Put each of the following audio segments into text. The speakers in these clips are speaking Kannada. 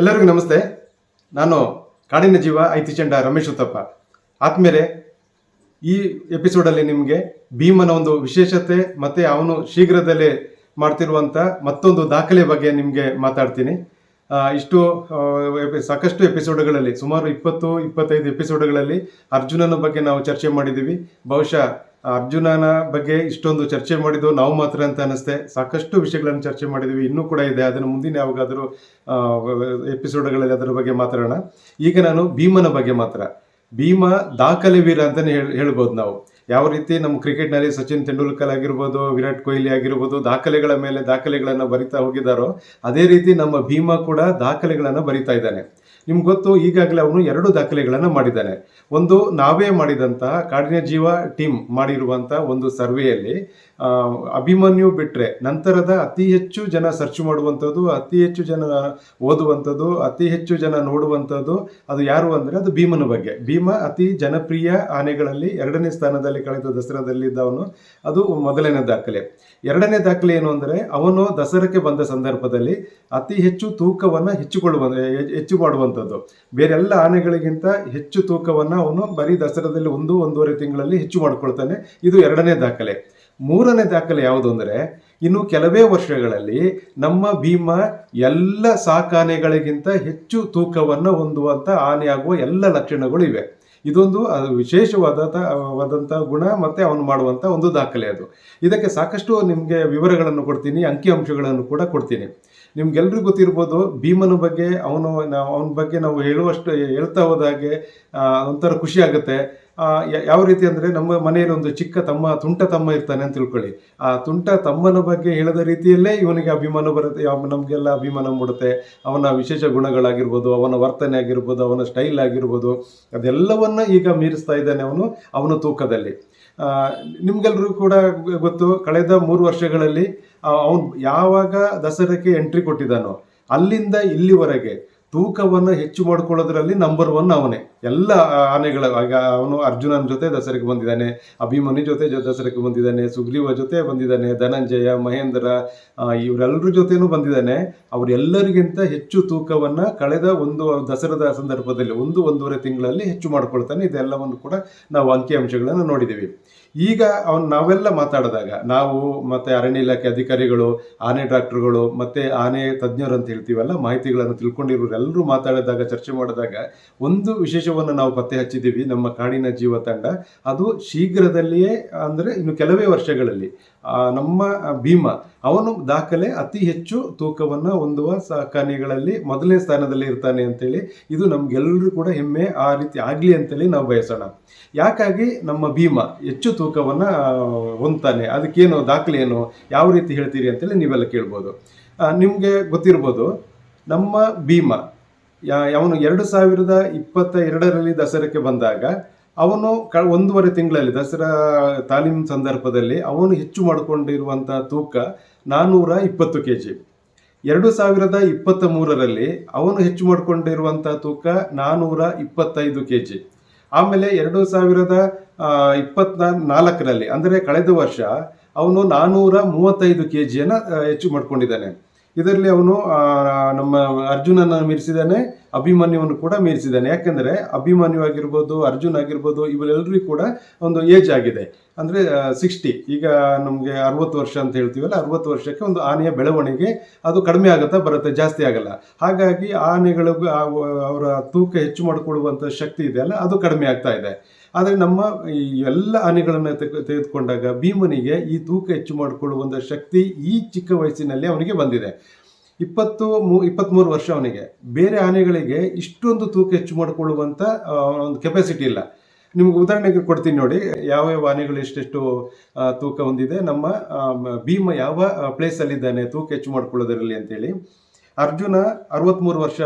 ಎಲ್ಲರಿಗೂ ನಮಸ್ತೆ. ನಾನು ಕಾಡಿನ ಜೀವ ಐತಿಚಂಡ ರಮೇಶ್ ಉತ್ತಪ್ಪ. ಆದ್ಮೇಲೆ ಈ ಎಪಿಸೋಡಲ್ಲಿ ನಿಮಗೆ ಭೀಮನ ಒಂದು ವಿಶೇಷತೆ ಮತ್ತು ಅವನು ಶೀಘ್ರದಲ್ಲೇ ಮಾಡ್ತಿರುವಂಥ ಮತ್ತೊಂದು ದಾಖಲೆ ಬಗ್ಗೆ ನಿಮಗೆ ಮಾತಾಡ್ತೀನಿ. ಇಷ್ಟು ಸಾಕಷ್ಟು ಎಪಿಸೋಡ್ಗಳಲ್ಲಿ ಸುಮಾರು ಇಪ್ಪತ್ತು, ಇಪ್ಪತ್ತೈದು ಎಪಿಸೋಡ್ಗಳಲ್ಲಿ ಅರ್ಜುನನ ಬಗ್ಗೆ ನಾವು ಚರ್ಚೆ ಮಾಡಿದ್ದೀವಿ. ಬಹುಶಃ ಅರ್ಜುನನ ಬಗ್ಗೆ ಇಷ್ಟೊಂದು ಚರ್ಚೆ ಮಾಡಿದ್ದು ನಾವು ಮಾತ್ರ ಅಂತ ಅನಿಸ್ತೆ. ಸಾಕಷ್ಟು ವಿಷಯಗಳನ್ನು ಚರ್ಚೆ ಮಾಡಿದ್ದೀವಿ ಇನ್ನೂ ಕೂಡ ಇದೆ. ಅದನ್ನು ಮುಂದಿನ ಯಾವಾಗಾದರೂ ಎಪಿಸೋಡ್ಗಳಲ್ಲಿ ಅದರ ಬಗ್ಗೆ ಮಾತಾಡೋಣ. ಈಗ ನಾನು ಭೀಮನ ಬಗ್ಗೆ ಮಾತ್ರ. ಭೀಮ ದಾಖಲೆ ವೀರ ಅಂತಲೇ ಹೇಳಿ, ಹೇಳ್ಬೋದು ನಾವು. ಯಾವ ರೀತಿ ನಮ್ಮ ಕ್ರಿಕೆಟ್ನಲ್ಲಿ ಸಚಿನ್ ತೆಂಡೂಲ್ಕರ್ ಆಗಿರ್ಬೋದು, ವಿರಾಟ್ ಕೊಹ್ಲಿ ಆಗಿರ್ಬೋದು, ದಾಖಲೆಗಳ ಮೇಲೆ ದಾಖಲೆಗಳನ್ನು ಬರಿತಾ ಹೋಗಿದ್ದಾರೋ, ಅದೇ ರೀತಿ ನಮ್ಮ ಭೀಮ ಕೂಡ ದಾಖಲೆಗಳನ್ನು ಬರಿತಾ ಇದ್ದಾನೆ. ನಿಮ್ಗೆ ಗೊತ್ತು, ಈಗಾಗಲೇ ಅವನು ಎರಡು ದಾಖಲೆಗಳನ್ನು ಮಾಡಿದ್ದಾನೆ. ಒಂದು ನಾವೇ ಮಾಡಿದಂತಹ ಕಾಡಿನ ಜೀವ ಟೀಮ್ ಮಾಡಿರುವಂತ ಒಂದು ಸರ್ವೆಯಲ್ಲಿ ಅಭಿಮನ್ಯು ಬಿಟ್ಟರೆ ನಂತರದ ಅತಿ ಹೆಚ್ಚು ಜನ ಸರ್ಚ್ ಮಾಡುವಂಥದ್ದು, ಅತಿ ಹೆಚ್ಚು ಜನ ಓದುವಂಥದ್ದು, ಅತಿ ಹೆಚ್ಚು ಜನ ನೋಡುವಂಥದ್ದು ಅದು ಯಾರು ಅಂದರೆ ಅದು ಭೀಮನ ಬಗ್ಗೆ. ಭೀಮ ಅತಿ ಜನಪ್ರಿಯ ಆನೆಗಳಲ್ಲಿ ಎರಡನೇ ಸ್ಥಾನದಲ್ಲಿ ಕಳೆದ ದಸರಾದಲ್ಲಿದ್ದವನು ಅದು ಮೊದಲನೇ ದಾಖಲೆ. ಎರಡನೇ ದಾಖಲೆ ಏನು ಅಂದರೆ ಅವನು ದಸರಾಕ್ಕೆ ಬಂದ ಸಂದರ್ಭದಲ್ಲಿ ಅತಿ ಹೆಚ್ಚು ತೂಕವನ್ನು ಹೆಚ್ಚುಕೊಳ್ಳುವ, ಹೆಚ್ಚು ಮಾಡುವಂಥದ್ದು. ಬೇರೆಲ್ಲ ಆನೆಗಳಿಗಿಂತ ಹೆಚ್ಚು ತೂಕವನ್ನು ಅವನು ಬರೀ ದಸರಾದಲ್ಲಿ ಒಂದು, ಒಂದೂವರೆ ತಿಂಗಳಲ್ಲಿ ಹೆಚ್ಚು ಮಾಡಿಕೊಳ್ತಾನೆ. ಇದು ಎರಡನೇ ದಾಖಲೆ. ಮೂರನೇ ದಾಖಲೆ ಯಾವುದು ಅಂದರೆ ಇನ್ನು ಕೆಲವೇ ವರ್ಷಗಳಲ್ಲಿ ನಮ್ಮ ಭೀಮ ಎಲ್ಲ ಸಾಕಾನೆಗಳಿಗಿಂತ ಹೆಚ್ಚು ತೂಕವನ್ನು ಹೊಂದುವಂಥ ಹಾನಿಯಾಗುವ ಎಲ್ಲ ಲಕ್ಷಣಗಳು ಇವೆ. ಇದೊಂದು ಅದು ವಿಶೇಷವಾದಂಥ ಗುಣ ಮತ್ತು ಅವನು ಮಾಡುವಂಥ ಒಂದು ದಾಖಲೆ ಅದು. ಇದಕ್ಕೆ ಸಾಕಷ್ಟು ನಿಮಗೆ ವಿವರಗಳನ್ನು ಕೊಡ್ತೀನಿ ಅಂಕಿಅಂಶಗಳನ್ನು ಕೂಡ ಕೊಡ್ತೀನಿ. ನಿಮ್ಗೆಲ್ರಿಗೂ ಗೊತ್ತಿರ್ಬೋದು ಭೀಮನ ಬಗ್ಗೆ ಅವನು ನಾವು ಅವನ ಬಗ್ಗೆ ನಾವು ಹೇಳುವಷ್ಟು ಹೇಳ್ತಾ ಹೋದಾಗೆ ಒಂಥರ ಖುಷಿ ಆಗುತ್ತೆ. ಆ, ಯ- ಯಾವ ರೀತಿ ಅಂದ್ರೆ ನಮ್ಮ ಮನೆಯಲ್ಲಿ ಒಂದು ಚಿಕ್ಕ ತಮ್ಮ, ತುಂಟ ತಮ್ಮ ಇರ್ತಾನೆ ಅಂತ ತಿಳ್ಕೊಳ್ಳಿ. ಆ ತುಂಟ ತಮ್ಮನ ಬಗ್ಗೆ ಹೇಳದ ರೀತಿಯಲ್ಲೇ ಇವನಿಗೆ ಅಭಿಮಾನ ಬರುತ್ತೆ ನಮಗೆಲ್ಲ ಅಭಿಮಾನ ಮೂಡುತ್ತೆ. ಅವನ ವಿಶೇಷ ಗುಣಗಳಾಗಿರ್ಬೋದು, ಅವನ ವರ್ತನೆ ಆಗಿರ್ಬೋದು, ಅವನ ಸ್ಟೈಲ್ ಆಗಿರ್ಬೋದು, ಅದೆಲ್ಲವನ್ನ ಈಗ ಮೀರಿಸ್ತಾ ಇದ್ದಾನೆ ಅವನು, ಅವನ ತೂಕದಲ್ಲಿ. ನಿಮ್ಗೆಲ್ರಿಗೂ ಕೂಡ ಗೊತ್ತು, ಕಳೆದ ಮೂರು ವರ್ಷಗಳಲ್ಲಿ ಅವನು ಯಾವಾಗ ದಸರಾಕ್ಕೆ ಎಂಟ್ರಿ ಕೊಟ್ಟಿದ್ದಾನೋ, ಅಲ್ಲಿಂದ ಇಲ್ಲಿವರೆಗೆ ತೂಕವನ್ನು ಹೆಚ್ಚು ಮಾಡ್ಕೊಳ್ಳೋದ್ರಲ್ಲಿ ನಂಬರ್ ಒನ್ ಅವನೇ. ಎಲ್ಲ ಆನೆಗಳ, ಆಗ ಅವನು ಅರ್ಜುನನ ಜೊತೆ ದಸರೆಗೆ ಬಂದಿದ್ದಾನೆ, ಅಭಿಮನ್ಯು ಜೊತೆ ದಸರಾಕ್ಕೆ ಬಂದಿದ್ದಾನೆ, ಸುಗ್ರೀವ ಜೊತೆ ಬಂದಿದ್ದಾನೆ, ಧನಂಜಯ, ಮಹೇಂದ್ರ ಇವರೆಲ್ಲರ ಜೊತೆನೂ ಬಂದಿದ್ದಾನೆ. ಅವರೆಲ್ಲರಿಗಿಂತ ಹೆಚ್ಚು ತೂಕವನ್ನು ಕಳೆದ ಒಂದು ದಸರದ ಸಂದರ್ಭದಲ್ಲಿ, ಒಂದು, ಒಂದೂವರೆ ತಿಂಗಳಲ್ಲಿ ಹೆಚ್ಚು ಮಾಡ್ಕೊಳ್ತಾನೆ. ಇದೆಲ್ಲವನ್ನು ಕೂಡ ನಾವು ಅಂಕಿಅಂಶಗಳನ್ನು ನೋಡಿದ್ದೀವಿ. ಈಗ ಅವ್ನು ನಾವೆಲ್ಲ ಮಾತಾಡಿದಾಗ ನಾವು ಮತ್ತೆ ಅರಣ್ಯ ಇಲಾಖೆ ಅಧಿಕಾರಿಗಳು, ಆನೆ ಡಾಕ್ಟರ್ಗಳು ಮತ್ತೆ ಆನೆ ತಜ್ಞರು ಅಂತ ಹೇಳ್ತೀವಲ್ಲ, ಮಾಹಿತಿಗಳನ್ನು ತಿಳ್ಕೊಂಡಿರೋರು ಎಲ್ಲರೂ ಮಾತಾಡಿದಾಗ, ಚರ್ಚೆ ಮಾಡಿದಾಗ ಒಂದು ವಿಶೇಷವನ್ನು ನಾವು ಪತ್ತೆ ಹಚ್ಚಿದ್ದೀವಿ, ನಮ್ಮ ಕಾಡಿನ ಜೀವ ತಂಡ. ಅದು ಶೀಘ್ರದಲ್ಲಿಯೇ ಅಂದ್ರೆ ಇನ್ನು ಕೆಲವೇ ವರ್ಷಗಳಲ್ಲಿ ನಮ್ಮ ಭೀಮ, ಅವನು ದಾಖಲೆ ಅತಿ ಹೆಚ್ಚು ತೂಕವನ್ನು ಹೊಂದುವ ಸಾಕಾನೆಗಳಲ್ಲಿ ಮೊದಲನೇ ಸ್ಥಾನದಲ್ಲಿ ಇರ್ತಾನೆ ಅಂತೇಳಿ ಇದು ನಮ್ಗೆಲ್ಲರೂ ಕೂಡ ಹೆಮ್ಮೆ ಆ ರೀತಿ ಆಗಲಿ ಅಂತೇಳಿ ನಾವು ಬಯಸೋಣ. ಯಾಕಾಗಿ ನಮ್ಮ ಭೀಮ ಹೆಚ್ಚು ತೂಕವನ್ನು ಹೊಂದ್ತಾನೆ? ಅದಕ್ಕೇನು ದಾಖಲೆ ಏನು? ಯಾವ ರೀತಿ ಹೇಳ್ತೀರಿ ಅಂತೇಳಿ ನೀವೆಲ್ಲ ಕೇಳ್ಬೋದು. ನಿಮಗೆ ಗೊತ್ತಿರ್ಬೋದು, ನಮ್ಮ ಭೀಮ ಅವನು ಎರಡು ಸಾವಿರದ ಇಪ್ಪತ್ತ ಎರಡರಲ್ಲಿ ದಸರಾಕ್ಕೆ ಬಂದಾಗ ಅವನು ಕ ಒಂದೂವರೆ ತಿಂಗಳಲ್ಲಿ, ದಸರಾ ತಾಲೀಮ್ ಸಂದರ್ಭದಲ್ಲಿ ಅವನು ಹೆಚ್ಚು ಮಾಡಿಕೊಂಡಿರುವಂಥ ತೂಕ ನಾನ್ನೂರ ಇಪ್ಪತ್ತು ಕೆ ಜಿ ಎರಡು ಸಾವಿರದ ಇಪ್ಪತ್ತ ಮೂರರಲ್ಲಿ ಅವನು ಹೆಚ್ಚು ಮಾಡಿಕೊಂಡಿರುವಂಥ ತೂಕ ನಾನ್ನೂರ ಇಪ್ಪತ್ತೈದು ಕೆ ಜಿ ಆಮೇಲೆ ಎರಡು ಸಾವಿರದ ಇಪ್ಪತ್ನಾ ನಾಲ್ಕರಲ್ಲಿ, ಅಂದರೆ ಕಳೆದ ವರ್ಷ ಅವನು ನಾನ್ನೂರ ಮೂವತ್ತೈದು ಕೆ ಜಿಯನ್ನು ಹೆಚ್ಚು ಮಾಡ್ಕೊಂಡಿದ್ದಾನೆ. ಇದರಲ್ಲಿ ಅವನು ನಮ್ಮ ಅರ್ಜುನನ ಮೀರಿಸಿದ್ದಾನೆ ಅಭಿಮನ್ಯುವನ್ನು ಕೂಡ ಮೀರಿಸಿದ್ದಾನೆ. ಯಾಕೆಂದರೆ ಅಭಿಮನ್ಯು ಆಗಿರ್ಬೋದು, ಅರ್ಜುನ್ ಆಗಿರ್ಬೋದು, ಇವರೆಲ್ಲರಿಗೂ ಕೂಡ ಒಂದು ಏಜ್ ಆಗಿದೆ. ಅಂದ್ರೆ ಸಿಕ್ಸ್ಟಿ ಈಗ ನಮಗೆ ಅರವತ್ತು ವರ್ಷ ಅಂತ ಹೇಳ್ತೀವಲ್ಲ, ಅರವತ್ತು ವರ್ಷಕ್ಕೆ ಒಂದು ಆನೆಯ ಬೆಳವಣಿಗೆ ಅದು ಕಡಿಮೆ ಆಗುತ್ತಾ ಬರುತ್ತೆ, ಜಾಸ್ತಿ ಆಗಲ್ಲ. ಹಾಗಾಗಿ ಆನೆಗಳಿಗೂ ಅವರ ತೂಕ ಹೆಚ್ಚು ಮಾಡಿಕೊಳ್ಳುವಂತ ಶಕ್ತಿ ಇದೆ ಅಲ್ಲ ಅದು ಕಡಿಮೆ ಆಗ್ತಾ ಇದೆ. ಆದರೆ ನಮ್ಮ ಈ ಎಲ್ಲ ಆನೆಗಳನ್ನು ತೆಗೆ- ತೆಗೆದುಕೊಂಡಾಗ ಭೀಮನಿಗೆ ಈ ತೂಕ ಹೆಚ್ಚು ಮಾಡಿಕೊಳ್ಳುವಂತ ಶಕ್ತಿ ಈ ಚಿಕ್ಕ ವಯಸ್ಸಿನಲ್ಲಿ ಅವನಿಗೆ ಬಂದಿದೆ. ಇಪ್ಪತ್ತು ಮೂ ಇಪ್ಪತ್ತ್ಮೂರು ವರ್ಷ ಅವನಿಗೆ. ಬೇರೆ ಆನೆಗಳಿಗೆ ಇಷ್ಟೊಂದು ತೂಕ ಹೆಚ್ಚು ಮಾಡಿಕೊಳ್ಳುವಂಥ ಒಂದು ಕೆಪಾಸಿಟಿ ಇಲ್ಲ. ನಿಮ್ಗೆ ಉದಾಹರಣೆಗೆ ಕೊಡ್ತೀನಿ ನೋಡಿ, ಯಾವ ಯಾವ ಆನೆಗಳು ಎಷ್ಟೆಷ್ಟು ತೂಕ ಹೊಂದಿದೆ. ನಮ್ಮ ಭೀಮ ಯಾವ ಪ್ಲೇಸಲ್ಲಿದ್ದಾನೆ ತೂಕ ಹೆಚ್ಚು ಮಾಡ್ಕೊಳ್ಳೋದರಲ್ಲಿ ಅಂತೇಳಿ. ಅರ್ಜುನ ಅರವತ್ಮೂರು ವರ್ಷ,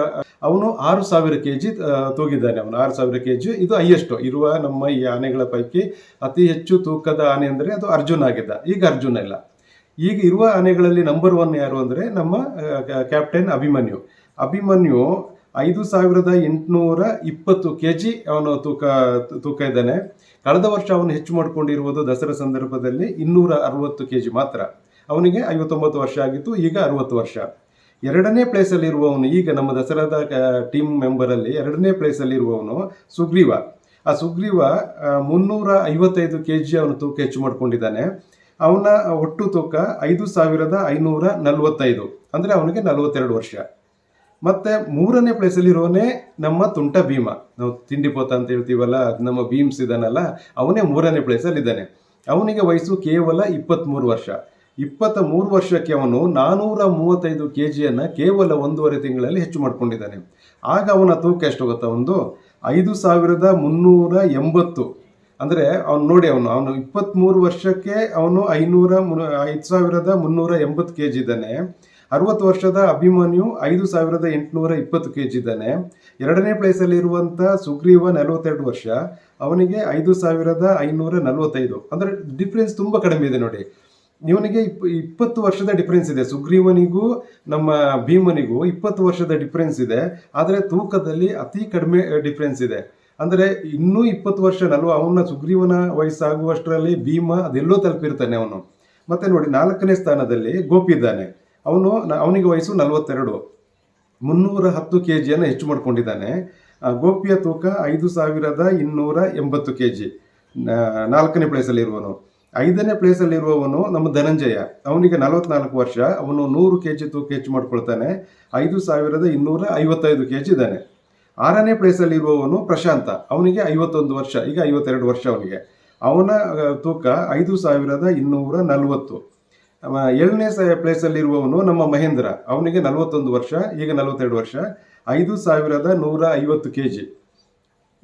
ಅವನು ಆರು ಸಾವಿರ ಕೆ ಜಿ ತೂಗಿದ್ದಾನೆ ಅವನು. ಆರು ಸಾವಿರ ಕೆ ಜಿ ಇದು ಹೈಯೆಸ್ಟ್. ಇರುವ ನಮ್ಮ ಈ ಆನೆಗಳ ಪೈಕಿ ಅತಿ ಹೆಚ್ಚು ತೂಕದ ಆನೆ ಅಂದರೆ ಅದು ಅರ್ಜುನ ಆಗಿದ್ದ. ಈಗ ಅರ್ಜುನ ಇಲ್ಲ. ಈಗ ಇರುವ ಆನೆಗಳಲ್ಲಿ ನಂಬರ್ ಒನ್ ಯಾರು ಅಂದರೆ ನಮ್ಮ ಕ್ಯಾಪ್ಟನ್ ಅಭಿಮನ್ಯು. ಅಭಿಮನ್ಯು ಐದು ಸಾವಿರದ ಎಂಟುನೂರ ಇಪ್ಪತ್ತು ಕೆ ಜಿ ಅವನು ತೂಕ ತೂಕ ಇದ್ದಾನೆ. ಕಳೆದ ವರ್ಷ ಅವನು ಹೆಚ್ಚು ಮಾಡಿಕೊಂಡಿರುವುದು ದಸರಾ ಸಂದರ್ಭದಲ್ಲಿ ಇನ್ನೂರ ಅರವತ್ತು ಕೆ ಜಿ ಮಾತ್ರ. ಅವನಿಗೆ ಐವತ್ತೊಂಬತ್ತು ವರ್ಷ ಆಗಿತ್ತು, ಈಗ ಅರವತ್ತು ವರ್ಷ. ಎರಡನೇ ಪ್ಲೇಸಲ್ಲಿರುವವನು ಈಗ ನಮ್ಮ ದಸರಾದ ಟೀಮ್ ಮೆಂಬರಲ್ಲಿ ಎರಡನೇ ಪ್ಲೇಸಲ್ಲಿರುವವನು ಸುಗ್ರೀವ. ಆ ಸುಗ್ರೀವ ಮುನ್ನೂರ ಐವತ್ತೈದು ಕೆ ಜಿ ಅವನು ತೂಕ ಹೆಚ್ಚು ಮಾಡ್ಕೊಂಡಿದ್ದಾನೆ. ಅವನ ಒಟ್ಟು ತೂಕ ಐದು ಸಾವಿರದ ಐನೂರ ನಲವತ್ತೈದು. ಅಂದರೆ ಅವನಿಗೆ ನಲವತ್ತೆರಡು ವರ್ಷ. ಮತ್ತೆ ಮೂರನೇ ಪ್ಲೇಸಲ್ಲಿರೋನೇ ನಮ್ಮ ತುಂಟ ಭೀಮ. ನಾವು ತಿಂಡಿಪೋತ ಅಂತ ಹೇಳ್ತೀವಲ್ಲ ನಮ್ಮ ಭೀಮ್ಸ್ ಇದಾನಲ್ಲ, ಅವನೇ ಮೂರನೇ ಪ್ಲೇಸಲ್ಲಿ ಇದ್ದಾನೆ. ಅವನಿಗೆ ವಯಸ್ಸು ಕೇವಲ ಇಪ್ಪತ್ತ್ಮೂರು ವರ್ಷ. ಇಪ್ಪತ್ತ ಮೂರು ವರ್ಷಕ್ಕೆ ಅವನು ನಾನೂರ ಮೂವತ್ತೈದು ಕೆ ಜಿಯನ್ನು ಕೇವಲ ಒಂದೂವರೆ ತಿಂಗಳಲ್ಲಿ ಹೆಚ್ಚು ಮಾಡ್ಕೊಂಡಿದ್ದಾನೆ. ಆಗ ಅವನ ತೂಕ ಎಷ್ಟು ಗೊತ್ತಾ ಒಂದು? ಐದು ಸಾವಿರದ ಮುನ್ನೂರ ಎಂಬತ್ತು. ಅಂದರೆ ಅವ್ನು ನೋಡಿ ಅವನು ಅವನು ಇಪ್ಪತ್ತ್ಮೂರು ವರ್ಷಕ್ಕೆ ಅವನು ಐನೂರ ಐದು ಸಾವಿರದ ಮುನ್ನೂರ ಎಂಬತ್ತು ಕೆ ಜಿ ಇದ್ದಾನೆ. ಅರವತ್ತು ವರ್ಷದ ಅಭಿಮನ್ಯು ಐದು ಸಾವಿರದ ಎಂಟುನೂರ ಇಪ್ಪತ್ತು ಕೆ ಜಿ ಇದ್ದಾನೆ. ಎರಡನೇ ಪ್ಲೇಸಲ್ಲಿ ಇರುವಂತ ಸುಗ್ರೀವ ನಲವತ್ತೆರಡು ವರ್ಷ, ಅವನಿಗೆ ಐದು ಸಾವಿರದ ಐನೂರ ನಲವತ್ತೈದು. ಅಂದರೆ ಡಿಫ್ರೆನ್ಸ್ ತುಂಬ ಕಡಿಮೆ ಇದೆ ನೋಡಿ. ಇವನಿಗೆ ಇಪ್, ಇಪ್ಪತ್ತು ವರ್ಷದ ಡಿಫ್ರೆನ್ಸ್ ಇದೆ. ಸುಗ್ರೀವನಿಗೂ, ನಮ್ಮ ಭೀಮನಿಗೂ ಇಪ್ಪತ್ತು ವರ್ಷದ ಡಿಫ್ರೆನ್ಸ್ ಇದೆ. ಆದರೆ ತೂಕದಲ್ಲಿ ಅತಿ ಕಡಿಮೆ ಡಿಫ್ರೆನ್ಸ್ ಇದೆ. ಅಂದರೆ ಇನ್ನೂ ಇಪ್ಪತ್ತು ವರ್ಷ ನಲ್ವ ಅವನ ಸುಗ್ರೀವನ ವಯಸ್ಸಾಗುವಷ್ಟರಲ್ಲಿ ಭೀಮ ಅದೆಲ್ಲೋ ತಲುಪಿರ್ತಾನೆ ಅವನು. ಮತ್ತೆ ನೋಡಿ, ನಾಲ್ಕನೇ ಸ್ಥಾನದಲ್ಲಿ ಗೋಪಿ ಇದ್ದಾನೆ. ಅವನು ಅವನಿಗೆ ವಯಸ್ಸು ನಲವತ್ತೆರಡು. ಮುನ್ನೂರ ಹತ್ತು ಕೆ ಜಿಯನ್ನು ಹೆಚ್ಚು ಮಾಡ್ಕೊಂಡಿದ್ದಾನೆ. ಗೋಪಿಯ ತೂಕ ಐದು ಸಾವಿರದ ಇನ್ನೂರ ಎಂಬತ್ತು ಕೆ ಜಿ ನಾಲ್ಕನೇ ಪ್ಲೇಸಲ್ಲಿರುವನು ಐದನೇ ಪ್ಲೇಸಲ್ಲಿರುವವನು ನಮ್ಮ ಧನಂಜಯ. ಅವನಿಗೆ ನಲವತ್ನಾಲ್ಕು ವರ್ಷ. ಅವನು ನೂರು ಕೆ ಜಿ ತೂಕ ಹೆಚ್ಚು ಮಾಡ್ಕೊಳ್ತಾನೆ. ಐದು ಸಾವಿರದ ಇನ್ನೂರ ಐವತ್ತೈದು ಕೆ ಜಿ ಇದ್ದಾನೆ. ಆರನೇ ಪ್ಲೇಸಲ್ಲಿ ಇರುವವನು ಪ್ರಶಾಂತ. ಅವನಿಗೆ ಐವತ್ತೊಂದು ವರ್ಷ, ಈಗ ಐವತ್ತೆರಡು ವರ್ಷ ಅವನಿಗೆ. ಅವನ ತೂಕ ಐದು ಸಾವಿರದ ಇನ್ನೂರ ನಲವತ್ತು. ಏಳನೇ ಪ್ಲೇಸಲ್ಲಿರುವವನು ನಮ್ಮ ಮಹೇಂದ್ರ. ಅವನಿಗೆ ನಲವತ್ತೊಂದು ವರ್ಷ, ಈಗ ನಲವತ್ತೆರಡು ವರ್ಷ. ಐದು ಸಾವಿರದ ನೂರ ಐವತ್ತು ಕೆ ಜಿ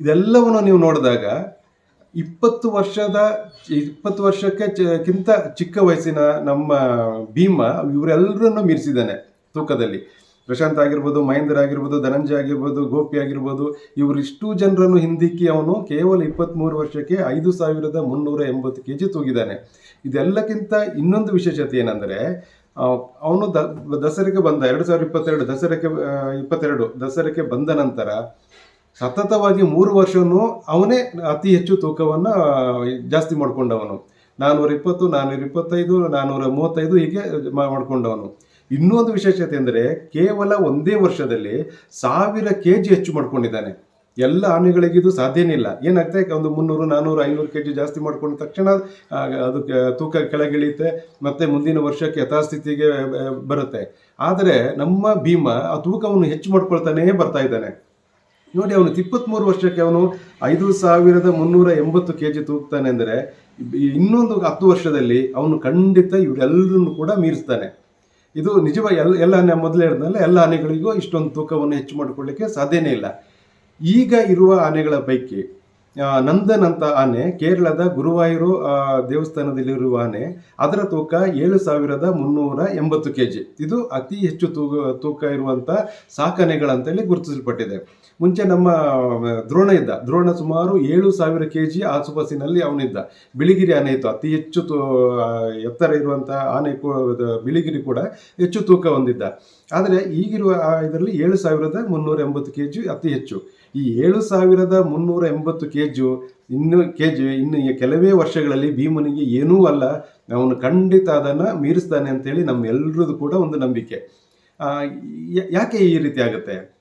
ಇದೆಲ್ಲವನ್ನು ನೀವು ನೋಡಿದಾಗ ಇಪ್ಪತ್ತು ವರ್ಷದ, ಇಪ್ಪತ್ತು ವರ್ಷಕ್ಕೆ ಚ- ಚಿಕ್ಕ ವಯಸ್ಸಿನ ನಮ್ಮ ಭೀಮ, ಇವರೆಲ್ಲರನ್ನು ಮೀರಿಸಿದ್ದಾನೆ ತೂಕದಲ್ಲಿ. ಪ್ರಶಾಂತ್ ಆಗಿರ್ಬೋದು, ಮಹೇಂದ್ರ ಆಗಿರ್ಬೋದು, ಧನಂಜಯ ಆಗಿರ್ಬೋದು, ಗೋಪಿ ಆಗಿರ್ಬೋದು ಇವರಿಷ್ಟು ಜನರನ್ನು ಹಿಂದಿಕ್ಕಿ ಅವನು ಕೇವಲ ಇಪ್ಪತ್ತ್ಮೂರು ವರ್ಷಕ್ಕೆ ಐದು ಸಾವಿರದ ಮುನ್ನೂರ ಎಂಬತ್ತು ಕೆ ಜಿ ತೂಗಿದ್ದಾನೆ. ಇದೆಲ್ಲಕ್ಕಿಂತ ಇನ್ನೊಂದು ವಿಶೇಷತೆ ಏನಂದರೆ ಅವನು ದ, ದಸರೆಗೆ ಬಂದ, ಎರಡು ಸಾವಿರದ ಇಪ್ಪತ್ತೆರಡು ದಸರೆಗೆ ಇಪ್ಪತ್ತೆರಡು ದಸರೆಗೆ ಬಂದ ನಂತರ ಸತತವಾಗಿ ಮೂರು ವರ್ಷವೂ ಅವನೇ ಅತಿ ಹೆಚ್ಚು ತೂಕವನ್ನು ಜಾಸ್ತಿ ಮಾಡಿಕೊಂಡವನು. ನಾನ್ನೂರ ಇಪ್ಪತ್ತು ನಾನ್ನೂರ ಇಪ್ಪತ್ತೈದು ನಾನ್ನೂರ ಮೂವತ್ತೈದು ಹೀಗೆ ಮಾಡ್ಕೊಂಡವನು. ಇನ್ನೊಂದು ವಿಶೇಷತೆ ಅಂದರೆ ಕೇವಲ ಒಂದೇ ವರ್ಷದಲ್ಲಿ ಸಾವಿರ ಕೆ ಜಿ ಹೆಚ್ಚು ಮಾಡ್ಕೊಂಡಿದ್ದಾನೆ. ಎಲ್ಲ ಆನೆಗಳಿಗೆ ಇದು ಸಾಧ್ಯನೇ ಇಲ್ಲ. ಏನಾಗ್ತದೆ ಒಂದು ಮುನ್ನೂರು ನಾನ್ನೂರು ಐನೂರು ಕೆ ಜಿ ಜಾಸ್ತಿ ಮಾಡ್ಕೊಂಡ ತಕ್ಷಣ ಅದು ತೂಕ ಕೆಳಗಿಳಿಯುತ್ತೆ, ಮತ್ತೆ ಮುಂದಿನ ವರ್ಷಕ್ಕೆ ಯಥಾಸ್ಥಿತಿಗೆ ಬರುತ್ತೆ. ಆದರೆ ನಮ್ಮ ಭೀಮ ಆ ತೂಕವನ್ನು ಹೆಚ್ಚು ಮಾಡ್ಕೊಳ್ತಾನೇ ಬರ್ತಾ ಇದ್ದಾನೆ. ನೋಡಿ, ಅವನು ಇಪ್ಪತ್ತ್ಮೂರು ವರ್ಷಕ್ಕೆ ಅವನು ಐದು ಸಾವಿರದ ಮುನ್ನೂರ ಎಂಬತ್ತು ಕೆ ಜಿ ತೂಗ್ತಾನೆ ಅಂದರೆ ಇನ್ನೊಂದು ಹತ್ತು ವರ್ಷದಲ್ಲಿ ಅವನು ಖಂಡಿತ ಇವರೆಲ್ಲರನ್ನು ಕೂಡ ಮೀರಿಸ್ತಾನೆ. ಇದು ನಿಜವಾಗಿ ಎಲ್ಲ ಎಲ್ಲ ಆನೆ ಮೊದಲೇ ಹೇಳಿದ್ನಲ್ಲ, ಎಲ್ಲ ಆನೆಗಳಿಗೂ ಇಷ್ಟೊಂದು ತೂಕವನ್ನು ಹೆಚ್ಚು ಮಾಡಿಕೊಳ್ಳಿಕ್ಕೆ ಸಾಧ್ಯನೇ ಇಲ್ಲ. ಈಗ ಇರುವ ಆನೆಗಳ ಪೈಕಿ ನಂದನ್ ಅಂತ ಆನೆ, ಕೇರಳದ ಗುರುವಾಯೂರು ದೇವಸ್ಥಾನದಲ್ಲಿರುವ ಆನೆ, ಅದರ ತೂಕ ಏಳು ಸಾವಿರದ ಮುನ್ನೂರ ಎಂಬತ್ತು ಕೆ ಜಿ ಇದು ಅತಿ ಹೆಚ್ಚು ತೂಕ ತೂಕ ಇರುವಂಥ ಸಾಕನೆಗಳಂತೇಳಿ ಗುರುತಿಸಲ್ಪಟ್ಟಿದೆ. ಮುಂಚೆ ನಮ್ಮ ದ್ರೋಣ ಇದ್ದ. ದ್ರೋಣ ಸುಮಾರು ಏಳು ಸಾವಿರ ಕೆ ಜಿ ಆಸುಪಾಸಿನಲ್ಲಿ ಅವನಿದ್ದ. ಬಿಳಿಗಿರಿ ಆನೆ ಇತ್ತು. ಅತಿ ಹೆಚ್ಚು ತೂ ಎತ್ತರ ಇರುವಂಥ ಆನೆ ಬಿಳಿಗಿರಿ ಕೂಡ ಹೆಚ್ಚು ತೂಕ ಹೊಂದಿದ್ದ. ಆದರೆ ಈಗಿರುವ ಇದರಲ್ಲಿ ಏಳು ಸಾವಿರದ ಮುನ್ನೂರ ಎಂಬತ್ತು ಕೆ ಜಿ ಅತಿ ಹೆಚ್ಚು. ಈ ಏಳು ಸಾವಿರದ ಮುನ್ನೂರ ಎಂಬತ್ತು ಕೆ ಜು ಇನ್ನು ಕೆ ಜಿ ಇನ್ನು ಕೆಲವೇ ವರ್ಷಗಳಲ್ಲಿ ಭೀಮನಿಗೆ ಏನೂ ಅಲ್ಲ. ಅವನು ಖಂಡಿತ ಅದನ್ನು ಮೀರಿಸ್ತಾನೆ ಅಂತೇಳಿ ನಮ್ಮೆಲ್ಲರದು ಕೂಡ ಒಂದು ನಂಬಿಕೆ. ಯಾಕೆ ಈ ರೀತಿ ಆಗುತ್ತೆ?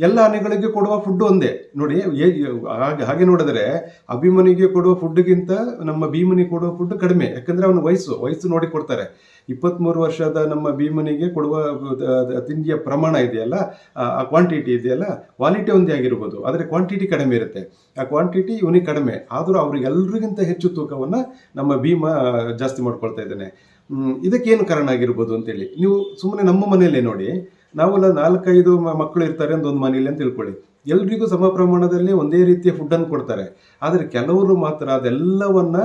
ಎಲ್ಲ ಆನೆಗಳಿಗೆ ಕೊಡುವ ಫುಡ್ ಒಂದೇ. ನೋಡಿ ಹಾಗೆ ಹಾಗೆ ನೋಡಿದ್ರೆ ಅಭಿಮನಿಗೆ ಕೊಡುವ ಫುಡ್ಗಿಂತ ನಮ್ಮ ಭೀಮನಿಗೆ ಕೊಡುವ ಫುಡ್ ಕಡಿಮೆ. ಯಾಕಂದ್ರೆ ಅವನ ವಯಸ್ಸು ವಯಸ್ಸು ನೋಡಿ ಕೊಡ್ತಾರೆ. ಇಪ್ಪತ್ತ್ಮೂರು ವರ್ಷದ ನಮ್ಮ ಭೀಮನಿಗೆ ಕೊಡುವ ತಿಂಡಿಯ ಪ್ರಮಾಣ ಇದೆಯಲ್ಲ, ಆ- ಕ್ವಾಂಟಿಟಿ ಇದೆಯಲ್ಲ ಕ್ವಾಲಿಟಿ ಒಂದೇ ಆಗಿರ್ಬೋದು. ಆದರೆ ಕ್ವಾಂಟಿಟಿ ಕಡಿಮೆ ಇರುತ್ತೆ. ಆ ಕ್ವಾಂಟಿಟಿ ಇವನಿಗೆ ಕಡಿಮೆ. ಆದರೂ ಅವ್ರಿಗೆಲ್ಲರಿಗಿಂತ ಹೆಚ್ಚು ತೂಕವನ್ನು ನಮ್ಮ ಭೀಮ ಜಾಸ್ತಿ ಮಾಡ್ಕೊಳ್ತಾ ಇದ್ದಾನೆ. ಇದಕ್ಕೇನು ಕಾರಣ ಆಗಿರ್ಬೋದು ಅಂತೇಳಿ. ನೀವು ಸುಮ್ಮನೆ ನಮ್ಮ ಮನೆಯಲ್ಲೇ ನೋಡಿ, ನಾವೆಲ್ಲ ನಾಲ್ಕೈದು ಮಕ್ಕಳು ಇರ್ತಾರೆ ಅಂತ ಒಂದು ಮನೆಯಲ್ಲಿ ಅಂತ ತಿಳ್ಕೊಳ್ಳಿ. ಎಲ್ರಿಗೂ ಸಮ ಪ್ರಮಾಣದಲ್ಲಿ ಒಂದೇ ರೀತಿಯ ಫುಡ್ಡನ್ನು ಕೊಡ್ತಾರೆ. ಆದರೆ ಕೆಲವರು ಮಾತ್ರ ಅದೆಲ್ಲವನ್ನ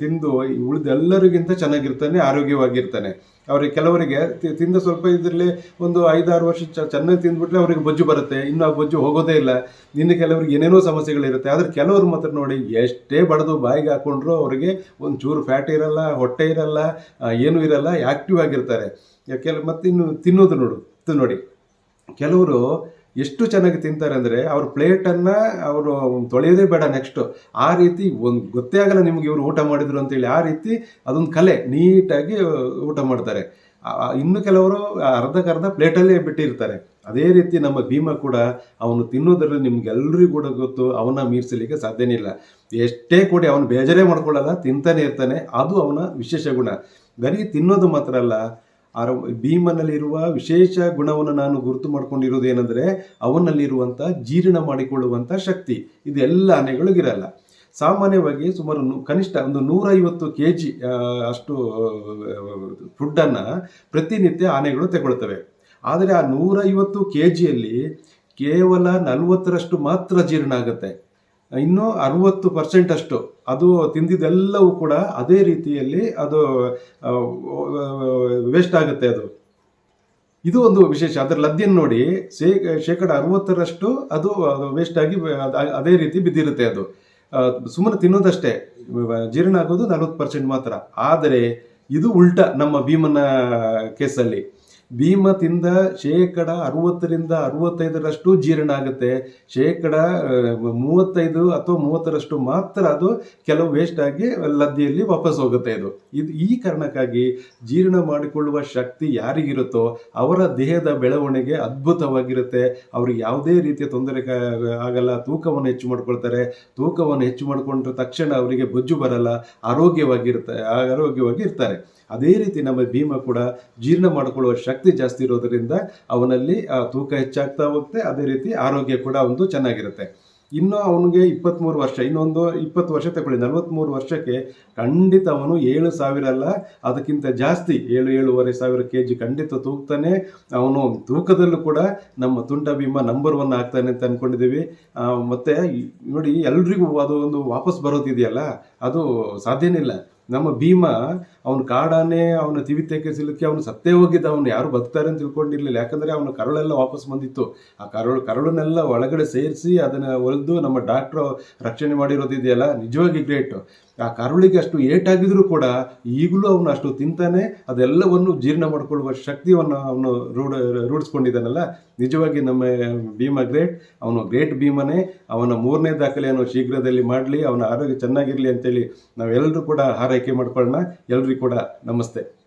ತಿಂದು ಉಳಿದೆಲ್ಲರಿಗಿಂತ ಚೆನ್ನಾಗಿರ್ತಾನೆ, ಆರೋಗ್ಯವಾಗಿರ್ತಾನೆ. ಅವರಿಗೆ ಕೆಲವರಿಗೆ ತಿಂದ ಸ್ವಲ್ಪ ಇದರಲ್ಲಿ ಒಂದು ಐದಾರು ವರ್ಷ ಚೆನ್ನಾಗಿ ತಿಂದ್ಬಿಟ್ರೆ ಅವರಿಗೆ ಬೊಜ್ಜು ಬರುತ್ತೆ. ಇನ್ನು ಆ ಬೊಜ್ಜು ಹೋಗೋದೇ ಇಲ್ಲ. ಇನ್ನು ಕೆಲವರಿಗೆ ಏನೇನೋ ಸಮಸ್ಯೆಗಳಿರುತ್ತೆ. ಆದರೆ ಕೆಲವರು ಮಾತ್ರ ನೋಡಿ ಎಷ್ಟೇ ಬಡದು ಬಾಯಿಗೆ ಹಾಕ್ಕೊಂಡ್ರು ಅವರಿಗೆ ಒಂದು ಚೂರು ಫ್ಯಾಟ್ ಇರಲ್ಲ, ಹೊಟ್ಟೆ ಇರಲ್ಲ ಏನೂ ಇರಲ್ಲ ಆ್ಯಕ್ಟಿವ್ ಆಗಿರ್ತಾರೆ. ಕೆಲ ಮತ್ತಿನ್ನು ತಿನ್ನೋದು ನೋಡು ನೋಡಿ. ಕೆಲವರು ಎಷ್ಟು ಚೆನ್ನಾಗಿ ತಿಂತಾರೆ ಅಂದರೆ ಅವ್ರ ಪ್ಲೇಟನ್ನು ಅವರು ತೊಳೆಯೋದೇ ಬೇಡ ನೆಕ್ಸ್ಟು ಆ ರೀತಿ ಒಂದು ಗೊತ್ತೇ ಆಗಲ್ಲ ನಿಮ್ಗೆ ಇವರು ಊಟ ಮಾಡಿದ್ರು ಅಂತೇಳಿ. ಆ ರೀತಿ ಅದೊಂದು ಕಲೆ. ನೀಟಾಗಿ ಊಟ ಮಾಡ್ತಾರೆ. ಇನ್ನು ಕೆಲವರು ಅರ್ಧಕ್ಕರ್ಧ ಪ್ಲೇಟಲ್ಲೇ ಬಿಟ್ಟಿರ್ತಾರೆ. ಅದೇ ರೀತಿ ನಮ್ಮ ಭೀಮ ಕೂಡ ಅವನು ತಿನ್ನೋದ್ರಲ್ಲಿ ನಿಮ್ಗೆಲ್ಲರಿಗೂ ಕೂಡ ಗೊತ್ತು ಅವನ ಮೀರಿಸಲಿಕ್ಕೆ ಸಾಧ್ಯನೇ ಇಲ್ಲ. ಎಷ್ಟೇ ಕೋಟಿ ಅವನು ಬೇಜಾರೇ ಮಾಡ್ಕೊಳ್ಳಲ್ಲ, ತಿಂತಾನೆ ಇರ್ತಾನೆ. ಅದು ಅವನ ವಿಶೇಷ ಗುಣ. ಬರೀ ತಿನ್ನೋದು ಮಾತ್ರ ಅಲ್ಲ ಅರ ಭೀಮನಲ್ಲಿರುವ ವಿಶೇಷ ಗುಣವನ್ನು ನಾನು ಗುರುತು ಮಾಡ್ಕೊಂಡಿರೋದು ಏನಂದ್ರೆ ಅವನಲ್ಲಿರುವಂಥ ಜೀರ್ಣ ಮಾಡಿಕೊಳ್ಳುವಂಥ ಶಕ್ತಿ. ಇದೆಲ್ಲ ಆನೆಗಳಿಗಿರಲ್ಲ ಸಾಮಾನ್ಯವಾಗಿ ಸುಮಾರು ಕನಿಷ್ಠ ಒಂದು ನೂರೈವತ್ತು ಕೆ ಜಿ ಅಷ್ಟು ಫುಡ್ಡನ್ನು ಪ್ರತಿನಿತ್ಯ ಆನೆಗಳು ತಗೊಳ್ತವೆ. ಆದರೆ ಆ ನೂರೈವತ್ತು ಕೆ ಜಿಯಲ್ಲಿ ಕೇವಲ ನಲವತ್ತರಷ್ಟು ಮಾತ್ರ ಜೀರ್ಣ ಆಗುತ್ತೆ. ಇನ್ನು ಅರುವತ್ತು ಪರ್ಸೆಂಟ್ ಅಷ್ಟು. ಅದು ತಿಂದಿದ್ದೆಲ್ಲವೂ ಕೂಡ ಅದೇ ರೀತಿಯಲ್ಲಿ ಅದು ವೇಸ್ಟ್ ಆಗುತ್ತೆ ಅದು. ಇದು ಒಂದು ವಿಶೇಷ. ಅದರ ಲದ್ದಿಯನ್ನು ನೋಡಿ, ಶೇ, ಶೇಕಡ ಅರುವತ್ತರಷ್ಟು ಅದು ವೇಸ್ಟ್ ಆಗಿ, ಅದ್- ಅದೇ ರೀತಿ ಬಿದ್ದಿರುತ್ತೆ ಅದು. ಸುಮ್ಮನೆ ತಿನ್ನೋದಷ್ಟೇ. ಜೀರ್ಣ ಆಗೋದು ನಲವತ್ತು ಪರ್ಸೆಂಟ್ ಮಾತ್ರ. ಆದರೆ ಇದು ಉಲ್ಟಾ ನಮ್ಮ ಭೀಮನ ಕೇಸಲ್ಲಿ ಭೀಮ ತಿಂದ ಶೇಕಡ ಅರವತ್ತರಿಂದ ಅರವತ್ತೈದರಷ್ಟು ಜೀರ್ಣ ಆಗುತ್ತೆ. ಶೇಕಡ ಮೂವತ್ತೈದು ಅಥವಾ ಮೂವತ್ತರಷ್ಟು ಮಾತ್ರ ಅದು ಕೆಲವು ವೇಸ್ಟ್ ಆಗಿ ಲದ್ದಿಯಲ್ಲಿ ವಾಪಸ್ ಹೋಗುತ್ತೆ ಇದು. ಇದು ಈ ಕಾರಣಕ್ಕಾಗಿ ಜೀರ್ಣ ಮಾಡಿಕೊಳ್ಳುವ ಶಕ್ತಿ ಯಾರಿಗಿರುತ್ತೋ ಅವರ ದೇಹದ ಬೆಳವಣಿಗೆ ಅದ್ಭುತವಾಗಿರುತ್ತೆ. ಅವ್ರಿಗೆ ಯಾವುದೇ ರೀತಿಯ ತೊಂದರೆ ಆಗಲ್ಲ, ತೂಕವನ್ನು ಹೆಚ್ಚು ಮಾಡ್ಕೊಳ್ತಾರೆ. ತೂಕವನ್ನು ಹೆಚ್ಚು ಮಾಡಿಕೊಂಡ್ರೆ ತಕ್ಷಣ ಅವರಿಗೆ ಬೊಜ್ಜು ಬರಲ್ಲ. ಆರೋಗ್ಯವಾಗಿರ್ತಾರೆ ಆರೋಗ್ಯವಾಗಿ ಇರ್ತಾರೆ. ಅದೇ ರೀತಿ ನಮ್ಮ ಭೀಮ ಕೂಡ ಜೀರ್ಣ ಮಾಡಿಕೊಳ್ಳುವ ಶಕ್ತಿ ಜಾಸ್ತಿ ಇರೋದರಿಂದ ಅವನಲ್ಲಿ ತೂಕ ಹೆಚ್ಚಾಗ್ತಾ ಹೋಗುತ್ತೆ. ಅದೇ ರೀತಿ ಆರೋಗ್ಯ ಕೂಡ ಒಂದು ಚೆನ್ನಾಗಿರುತ್ತೆ. ಇನ್ನು ಅವನಿಗೆ ಇಪ್ಪತ್ತ್ಮೂರು ವರ್ಷ, ಇನ್ನೊಂದು ಇಪ್ಪತ್ತು ವರ್ಷ ತಗೊಳ್ಳಿ. ನಲವತ್ತ್ಮೂರು ವರ್ಷಕ್ಕೆ ಖಂಡಿತ ಅವನು ಏಳು ಸಾವಿರ ಅಲ್ಲ, ಅದಕ್ಕಿಂತ ಜಾಸ್ತಿ, ಏಳು, ಏಳುವರೆ ಸಾವಿರ ಕೆ ಜಿ ಖಂಡಿತ ತೂಗ್ತಾನೆ. ಅವನು ತೂಕದಲ್ಲೂ ಕೂಡ ನಮ್ಮ ತುಂಡ ಭೀಮ ನಂಬರ್ ಒನ್ ಆಗ್ತಾನೆ ಅಂತ ಅಂದ್ಕೊಂಡಿದ್ದೀವಿ ಮತ್ತು ನೋಡಿ, ಎಲ್ರಿಗೂ ಅದು ಒಂದು ವಾಪಸ್ ಬರೋದಿದೆಯಲ್ಲ? ಅದು ಸಾಧ್ಯನೇ ಇಲ್ಲ. ನಮ್ಮ ಭೀಮ, ಅವನ ಕಾಡಾನೆ, ಅವನ ತಿವಿತಕ್ಕೆ ಸಿಲುಕಿ ಅವನು ಸತ್ತೇ ಹೋಗಿದ್ದ. ಅವನು ಯಾರು ಬರ್ತಾರೆ ಅಂತ ತಿಳ್ಕೊಂಡಿರ್ಲಿಲ್ಲ. ಯಾಕಂದ್ರೆ ಅವನ ಕರಳೆಲ್ಲ ವಾಪಸ್ ಬಂದಿತ್ತು. ಆ ಕರಳು, ಕರಳನ್ನೆಲ್ಲ ಒಳಗಡೆ ಸೇರಿಸಿ ಅದನ್ನ ಹೊಲಿದು ನಮ್ಮ ಡಾಕ್ಟ್ರು ರಕ್ಷಣೆ ಮಾಡಿರೋದಿದೆಯಲ್ಲ? ನಿಜವಾಗಿ ಗ್ರೇಟ್ ಆ ಕರುಳಿಗೆ ಅಷ್ಟು ಏಟಾಗಿದ್ರು ಕೂಡ ಈಗಲೂ ಅವನು ಅಷ್ಟು ತಿಂತಾನೆ, ಅದೆಲ್ಲವನ್ನು ಜೀರ್ಣ ಮಾಡಿಕೊಳ್ಳುವ ಶಕ್ತಿಯನ್ನು ಅವನು ರೂಢ, ರೂಢಿಸ್ಕೊಂಡಿದ್ದಾನಲ್ಲ. ನಿಜವಾಗಿ ನಮ್ಮ ಭೀಮ ಗ್ರೇಟ್ ಅವನು ಗ್ರೇಟ್ ಭೀಮನೇ, ಅವನ ಮೂರನೇ ದಾಖಲೆಯನ್ನು ಶೀಘ್ರದಲ್ಲಿ ಮಾಡಲಿ, ಅವನ ಆರೋಗ್ಯ ಚೆನ್ನಾಗಿರಲಿ ಅಂತೇಳಿ ನಾವೆಲ್ಲರೂ ಕೂಡ ಹಾರೈಕೆ ಮಾಡ್ಕೊಳ್ಳೋಣ. ಎಲ್ರಿಗೂ ಕೂಡ ನಮಸ್ತೆ.